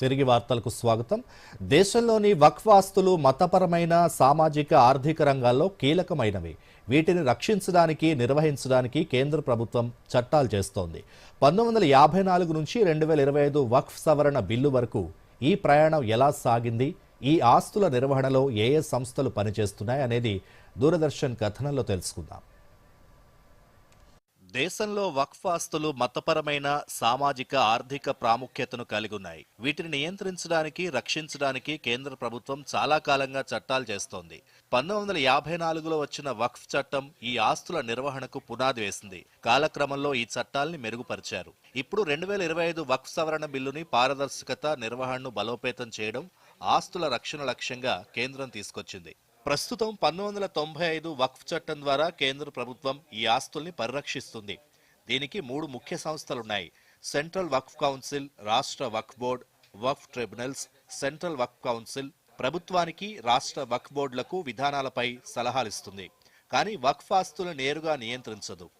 తిరిగి వార్తలకు స్వాగతం. దేశంలోని వక్ఫ్ ఆస్తులు మతపరమైన సామాజిక ఆర్థిక రంగాల్లో కీలకమైనవి. వీటిని రక్షించడానికి నిర్వహించడానికి కేంద్ర ప్రభుత్వం చట్టాలు చేస్తోంది. పంతొమ్మిది వందల యాభై నాలుగు నుంచి రెండు వేల ఇరవై ఐదు వక్ఫ్ సవరణ బిల్లు వరకు ఈ ప్రయాణం ఎలా సాగింది? ఈ ఆస్తుల నిర్వహణలో ఏ ఏ సంస్థలు పనిచేస్తున్నాయి అనేది దూరదర్శన్ కథనంలో తెలుసుకుందాం. దేశంలో వక్ఫ్ ఆస్తులు మతపరమైన సామాజిక ఆర్థిక ప్రాముఖ్యతను కలిగి ఉన్నాయి వీటిని నియంత్రించడానికి రక్షించడానికి కేంద్ర ప్రభుత్వం చాలా కాలంగా చట్టాలు చేస్తోంది. పంతొమ్మిది వందల యాభై నాలుగులో వచ్చిన వక్ఫ్ చట్టం ఈ ఆస్తుల నిర్వహణకు పునాది వేసింది. కాలక్రమంలో ఈ చట్టాల్ని మెరుగుపరిచారు. ఇప్పుడు రెండు వేల ఇరవై ఐదు వక్ఫ్ సవరణ బిల్లుని పారదర్శకత నిర్వహణను బలోపేతం చేయడం ఆస్తుల రక్షణ లక్ష్యంగా కేంద్రం తీసుకొచ్చింది. ప్రస్తుతం పంతొమ్మిది వందల తొంభై ఐదు వక్ఫ్ చట్టం ద్వారా కేంద్ర ప్రభుత్వం ఈ ఆస్తుల్ని పరిరక్షిస్తుంది. దీనికి మూడు ముఖ్య సంస్థలున్నాయి. సెంట్రల్ వక్ఫ్ కౌన్సిల్ రాష్ట్ర Waqf board Waqf tribunals central Waqf council ప్రభుత్వానికి రాష్ట్ర వక్ఫ్ బోర్డులకు విధానాలపై సలహాలిస్తుంది. కానీ వక్ఫ్ ఆస్తులు నేరుగా నియంత్రించదు.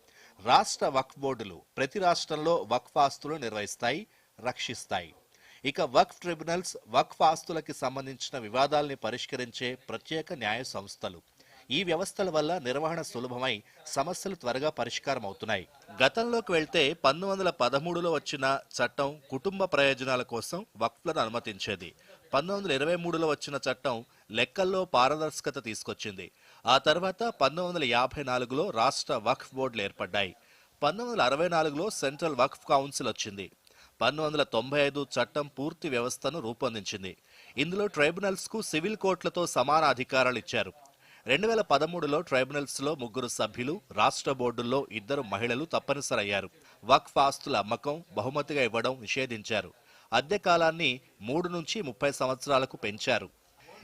రాష్ట్ర వక్ఫ్ బోర్డులు ప్రతి రాష్ట్రంలో వక్ఫ్ ఆస్తులు నిర్వహిస్తాయి రక్షిస్తాయి. ఇక వక్ఫ్ ట్రిబ్యునల్స్ వక్ఫ్ ఆస్తులకి సంబంధించిన వివాదాల్ని పరిష్కరించే ప్రత్యేక న్యాయ సంస్థలు. ఈ వ్యవస్థల వల్ల నిర్వహణ సులభమై సమస్యలు త్వరగా పరిష్కారం అవుతున్నాయి గతంలోకి వెళ్తే పంతొమ్మిది వందల పదమూడులో వచ్చిన చట్టం కుటుంబ ప్రయోజనాల కోసం వక్ఫ్లను అనుమతించేది. పంతొమ్మిది వందల ఇరవై మూడులో వచ్చిన చట్టం లెక్కల్లో పారదర్శకత తీసుకొచ్చింది. ఆ తర్వాత పంతొమ్మిది వందల యాభై నాలుగులో రాష్ట్ర వక్ఫ్ బోర్డులు ఏర్పడ్డాయి. పంతొమ్మిది వందల అరవై నాలుగులో సెంట్రల్ వక్ఫ్ కౌన్సిల్ వచ్చింది. పంతొమ్మిది వందల తొంభై ఐదు చట్టం పూర్తి వ్యవస్థను రూపొందించింది. ఇందులో ట్రైబ్యునల్స్కు సివిల్ కోర్టులతో సమాన అధికారాలు ఇచ్చారు. రెండు వేల పదమూడులో ట్రైబ్యునల్స్లో ముగ్గురు సభ్యులు రాష్ట్ర బోర్డుల్లో ఇద్దరు మహిళలు తప్పనిసరయ్యారు. వక్ఫ్ ఆస్తుల అమ్మకం బహుమతిగా ఇవ్వడం నిషేధించారు. అద్దె కాలాన్ని మూడు నుంచి ముప్పై సంవత్సరాలకు పెంచారు.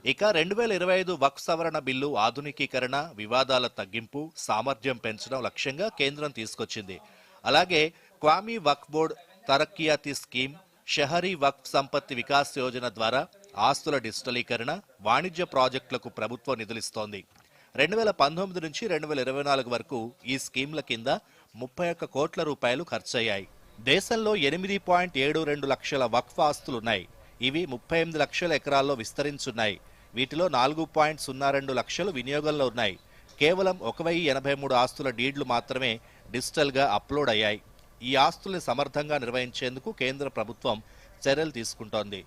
ఇక రెండు వేల ఇరవై ఐదు వక్ఫ్ సవరణ బిల్లు ఆధునికీకరణ వివాదాల తగ్గింపు సామర్థ్యం పెంచడం లక్ష్యంగా కేంద్రం తీసుకొచ్చింది. అలాగే క్వామీ వక్ఫ్ బోర్డ్ తరక్కియాతి స్కీమ్ షహరీ వక్ఫ్ సంపత్తి వికాస్ యోజన ద్వారా ఆస్తుల డిజిటలీకరణ వాణిజ్య ప్రాజెక్టులకు ప్రభుత్వం నిధులిస్తోంది. రెండు వేల పంతొమ్మిది నుంచి రెండు వేల ఇరవై నాలుగు వరకు ఈ స్కీమ్ల కింద ముప్పై ఒక్క కోట్ల రూపాయలు ఖర్చయ్యాయి. దేశంలో ఎనిమిది పాయింట్ ఏడు రెండు లక్షల వక్ఫ్ ఆస్తులున్నాయి. ఇవి ముప్పై ఎనిమిది లక్షల ఎకరాల్లో విస్తరించున్నాయి. వీటిలో నాలుగు పాయింట్ సున్నా రెండు లక్షలు వినియోగంలో ఉన్నాయి. కేవలం ఒక వెయ్యి ఎనభై మూడు ఆస్తుల డీడ్లు మాత్రమే డిజిటల్గా అప్లోడ్ అయ్యాయి. ఈ ఆస్తుల్ని సమర్థంగా నిర్వహించేందుకు కేంద్ర ప్రభుత్వం చర్యలు తీసుకుంటోంది.